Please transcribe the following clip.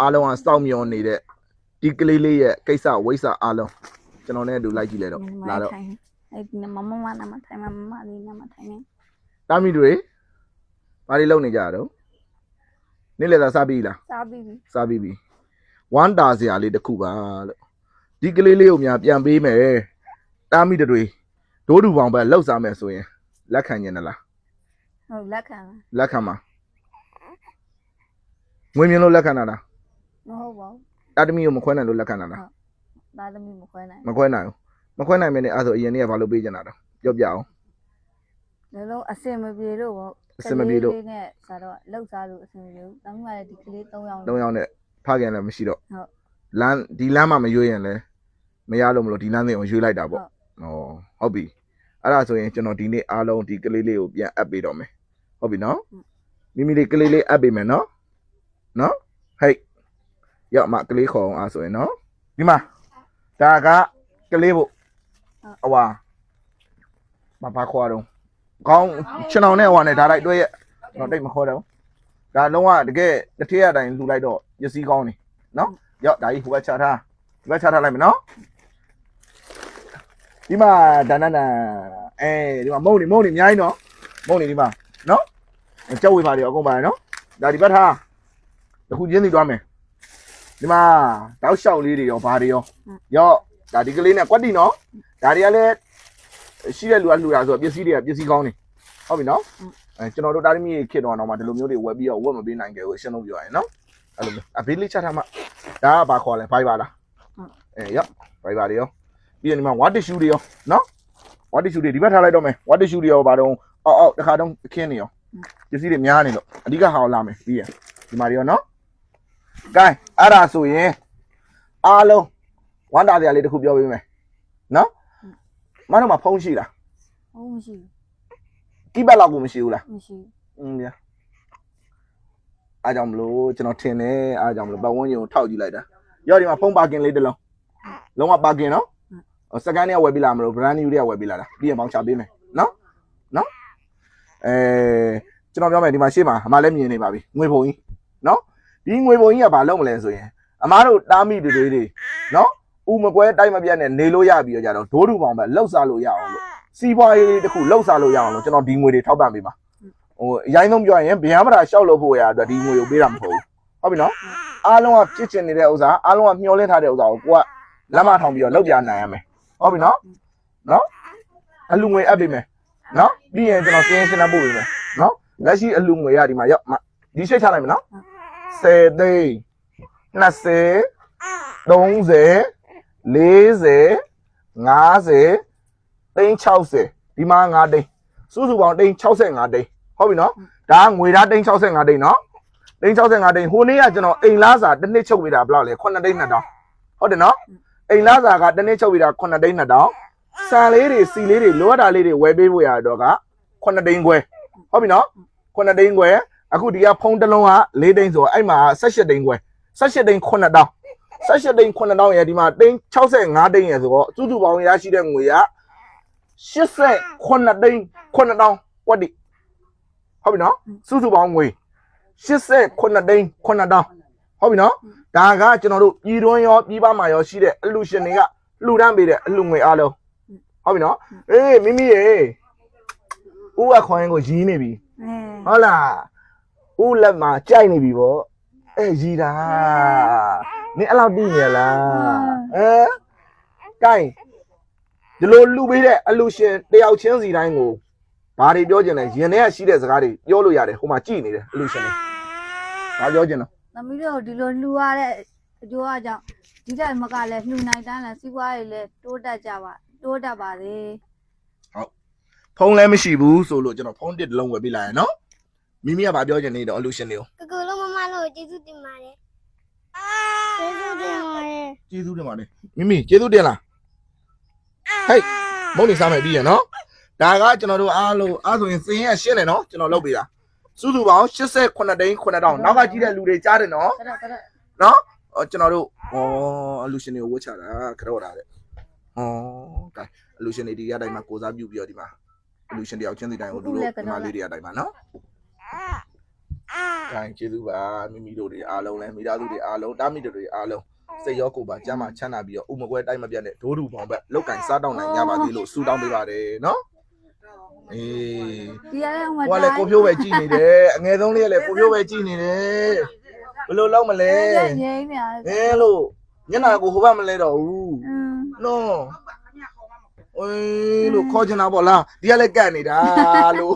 အားလုံးကစောင့်မျှော်နေတဲ့ဒီကလေးလေးရဲ့ကိစ္စဝိစ္စအားလုံးကျွန်တော်နဲ့အတူလိုက်ကြည့်လိုက်တော့လာတော့အဲ့ဒီမမမနာမထိုင်မမမလေးနာမထိုင်နေတာမီတွေဘာတွေလုပ်နေကြရတော့နေ့လေသာစားပြီလားစားပြီးပြီစားပြီးပြီဝမ်းတာစရာလေးတစ်ခုပါလို့ဒီကလေးလေးကိုများပြန်ပေးမယ်တာမီတွေဒိုးတူပေါင်ပဲလှုပ်စားမယ်ဆိုရင်လက်ခံညင်လားဟုတ်လက်ခံလက်ခံပါငွေမြင်လို့လက်ခံတာလား မဟုတ်ပါဘူးတာတမီကိုမခွဲနိုင်လို့လက်ခံတာလားသားသမီးမခွဲနိုင်မခွဲနိုင်ဘူးမခွဲနိုင်မင်းနဲ့အဲ့ဒါဆိုအရင်နေ့ကဘာလုပ်ပေးကြတာတော့ပြောပြအောင်လုံးလုံးအစင်မပြေလို့ပေါ့အဆင်မပြေလို့ ကလေးလေးနဲ့စားတော့လောက်စားလို့အစင်မပြေဘူးနောက်မှလည်းဒီကလေး၃ယောက် ၃ယောက်နဲ့ဖခင်လည်းမရှိတော့ဟုတ်လမ်းဒီလမ်းမှာမရွေးရင်လည်းမရလို့မလို့ဒီလမ်းစဉ်ကိုရွေးလိုက်တာပေါ့ဟုတ်ဩဟုတ်ပြီအဲ့ဒါဆိုရင်ကျွန်တော်ဒီနေ့အားလုံးဒီကလေးလေးကိုပြန်အပ်ပေးတော့မယ်ဟုတ်ပြီနော်မိမိလေးကလေးလေးအပ်ပေးမယ်နော်နော်ဟိတ် ရောက်မှကလေးခေါ်အောင်အားဆိုရင်နော်ဒီမှာဒါကကလေးဖို့အဝါမပါခေါ်တော့ကောင်းချင်အောင်နဲ့ဟိုနဲ့ဒါလိုက်တွဲရဲ့ကျွန်တော်တိတ်မခေါ်တော့ဒါလုံးဝတကယ်တစ်ထည့်ရတိုင်းလှူလိုက်တော့ပစ္စည်းကောင်းနေနော်ရောက်ဒါကြီးဟိုဘက်ချထားဒီဘက်ချထားလိုက်မယ်နော်ဒီမှာဒါနနအဲဒီမှာမုံနေမုံနေအများကြီးနော်မုံနေဒီမှာနော်ကြောက်ဝေးပါလေအကုန်ပါရနော်ဒါဒီဘက်ထားတစ်ခုချင်းစီသွားမယ် ဒီမှာတောက်လျှောက်လေးတွေရောဘာတွေရောရောဒါဒီကလေးနဲ့ကွက်တီနော်ဒါတွေကလည်းရှိတဲ့လူကလှူတာဆိုတော့ပစ္စည်းတွေကပစ္စည်းကောင်းနေဟုတ်ပြီနော်အဲကျွန်တော်တို့တာသမီးခေတ်တော့တော့မှဒီလိုမျိုးတွေဝယ်ပြီးတော့ဝယ်မပေးနိုင်ကြဘူးရှင်းလို့ပြောရရင်နော်အဲ့လိုမျိုးအဘေးလေးချထားမှဒါကဘာခေါ်လဲဖိုင်ဘာလားအဲရောဖိုင်ဘာတွေရောပြီးရင်ဒီမှာဝါတစ်ရှူတွေရောနော်ဝါတစ်ရှူတွေဒီဘက်ထားလိုက်တော့မယ်ဝါတစ်ရှူတွေရောဘာတော့အောက်အောက်တစ်ခါတော့အခင်းနေရောပစ္စည်းတွေများနေလို့အဓိကဟာလာမယ်ပြီးရင်ဒီမှာတွေရောနော် ကဲအဲ့ဒါဆိုရင်အားလုံးဝမ်းတာတရားလေးတစ်ခုပြောပေးမယ်နော်မတော်မှာဖုန်းရှိလားဟုတ်မရှိကိပတ်လောက်ကိုမရှိဘူးလားဘူးမရှိอืมဗျာအားကြောင့်မလို့ကျွန်တော်ထင်တယ်အားကြောင့်မလို့ပတ်ဝန်းကျင်ကိုထောက်ကြည့်လိုက်တာရောဒီမှာဖုန်းပါကင်လေးတစ်လုံးလုံးဝပါကင်နော်ဟိုစကန်နဲ့ဝယ်ပြီးလာမလို့ brand new တွေကဝယ်ပြီးလာတာပြီးရင်ပေါင်းချပေးမယ်နော်နော်အဲကျွန်တော်ပြောမယ်ဒီမှာရှေ့မှာအမလည်းမြင်နေပါပြီငွေပုံကြီးနော် ဒီငွေပုံကြီးကဘာလုပ်မလဲဆိုရင်အမားတို့တားမိတွေတွေတွေနော်ဥမကွဲတိုက်မပြတ်နဲ့နေလို့ရပြီးတော့ကြတော့ဒိုးတူပေါင်းပဲလှုပ်စားလို့ရအောင်လို့စီးပွားရေးတစ်ခုလှုပ်စားလို့ရအောင်လို့ကျွန်တော်ဒီငွေတွေထောက်ပံ့ပေးပါဟိုအရင်ဆုံးပြောရင်ဗျာမတာရှောက်လို့ဖို့ရအတွက်ဒီငွေကိုပေးတာမဟုတ်ဘူးဟုတ်ပြီနော်အားလုံးကဖြစ်ချင်နေတဲ့ဥစ္စာအားလုံးကမျှော်လင့်ထားတဲ့ဥစ္စာကိုကိုကလက်မထောင်ပြီးတော့လောက်ပြနိုင်ရမယ်ဟုတ်ပြီနော်နော်အလူငွေအပ်ပေးမယ်နော်ပြီးရင်ကျွန်တော်စင်းစင်းနှပ်ပို့ပေးမယ်နော်လက်ရှိအလူငွေရဒီမှာရောက်မဒီရှိတ်ချလိုက်မယ်နော် 10သိန်း20 30 40 50 50သိန်း60ဒီမှာ5သိန်းစုစုပေါင်းသိန်း65သိန်းဟုတ်ပြီနော်ဒါကငွေသားသိန်း65သိန်းနော်သိန်း65သိန်းဟိုနေ့ကကျွန်တော်အိမ်လားစာတစ်နှစ်ချုပ်ပေးတာဘယ်လောက်လဲ9သိန်း2000ဟုတ်တယ်နော်အိမ်လားစာကတစ်နှစ်ချုပ်ပေးတာ9သိန်း2000ဆန်လေးတွေစီလေးတွေလိုအပ်တာလေးတွေဝယ်ပေးဖို့ရတော့က9သိန်းခွဲဟုတ်ပြီနော်9သိန်းခွဲ အခုဒီကဖုန်းတစ်လုံးက4သိန်းဆိုတော့အဲ့မှာ18သိန်းခွဲ18သိန်း9000 18သိန်း9000ရယ်ဒီမှာသိန်း65သိန်းရယ်ဆိုတော့စုစုပေါင်းရရှိတဲ့ငွေက89သိန်း9000ကွက်တိဟုတ်ပြီနော်စုစုပေါင်းငွေ89သိန်း9000ဟုတ်ပြီနော်ဒါကကျွန်တော်တို့ပြည်တွင်းရောပြည်ပမှာရောရှိတဲ့အလူရှင်တွေကလှူဒန်းပေးတဲ့အလူငွေအားလုံးဟုတ်ပြီနော်အေးမိမိရေဦးအခွန်ရင်ကိုရီးနေပြီအဲဟုတ်လား ဦးလက်မှာကြိုက်နေပြီဗောအဲရီးတာနင်အဲ့လောက်သိနေရလားအဲကိုင်းဒီလိုလှူပေးတဲ့အလူရှင်တယောက်ချင်းစီတိုင်းကိုဘာတွေပြောကျင်လဲရင်ထဲကရှိတဲ့စကားတွေပြောလို့ရတယ်ဟိုမှာကြည်နေတယ်အလူရှင်တွေဘာပြောကျင်လဲသမီးတို့ဒီလိုလှူရတဲ့အကျိုးအကြောင်းဒီတက်မကလည်းလှူနိုင်တန်းလည်းစီးပွားရေးလည်းတိုးတက်ကြပါတိုးတက်ပါစေဖုန်းလည်းမရှိဘူးဆိုလို့ကျွန်တော်ဖုန်းတစ်တစ်လုံးဝယ်ပေးလိုက်ရနော် မိမိကဘာပြောကျင်နေတော့အလူရှင်တွေကိုကကူလုံးမမလို့ကျေးဇူးတင်ပါတယ်ကျေးဇူးတင်ပါတယ်ကျေးဇူးတင်ပါတယ်မိမိကျေးဇူးတင်လားဟေးမုန်းနေစားမယ်ပြီးရနော်ဒါကကျွန်တော်တို့အားလို့အားဆိုရင်စင်ရရှင်းတယ်နော်ကျွန်တော်လုပ်ပေးတာစုစုပေါင်း89သိန်း9000နောက်ကကြီးတဲ့လူတွေကြားတယ်နော်တက်တက်တက်နော်အော်ကျွန်တော်တို့ဩအလူရှင်တွေကိုဝတ်ချတာကြော့တာတဲ့ဩကဲအလူရှင်တွေဒီရတိုင်းမှာကိုစားပြုပြီးတော့ဒီမှာအလူရှင်တယောက်ချင်းစီတိုင်းကိုလူတို့ဒီမှာလေးတွေရတိုင်းမှာနော်။ ဒါကျေးဇူးပါမိမိတို့တွေအားလုံးလည်းမိသားစုတွေအားလုံးတာမိတို့တွေအားလုံးစိတ်ရောကိုယ်ပါကျမ်းမာချမ်းသာပြီးတော့ဥမကွဲတိုက်မပြတ်တဲ့ဒိုးတူပေါင်းဘက်လောက်ကင်စားတောင်းနိုင်ကြပါသေးလို့ဆုတောင်းပေးပါတယ်နော်။အေးဒီရတဲ့ဟိုမှာကိုကလည်းကိုဖြိုးပဲကြည်နေတယ်အငယ်ဆုံးလေးကလည်းကိုဖြိုးပဲကြည်နေတယ်ဘယ်လိုလုပ်မလဲငိမ့်နေရအဲလို့ညနာကိုဟိုဘက်မလဲတော့ဘူးอืมနော်အေးလို့ခေါ်ချင်တာပေါ့လားဒီကလည်းကတ်နေတာလို့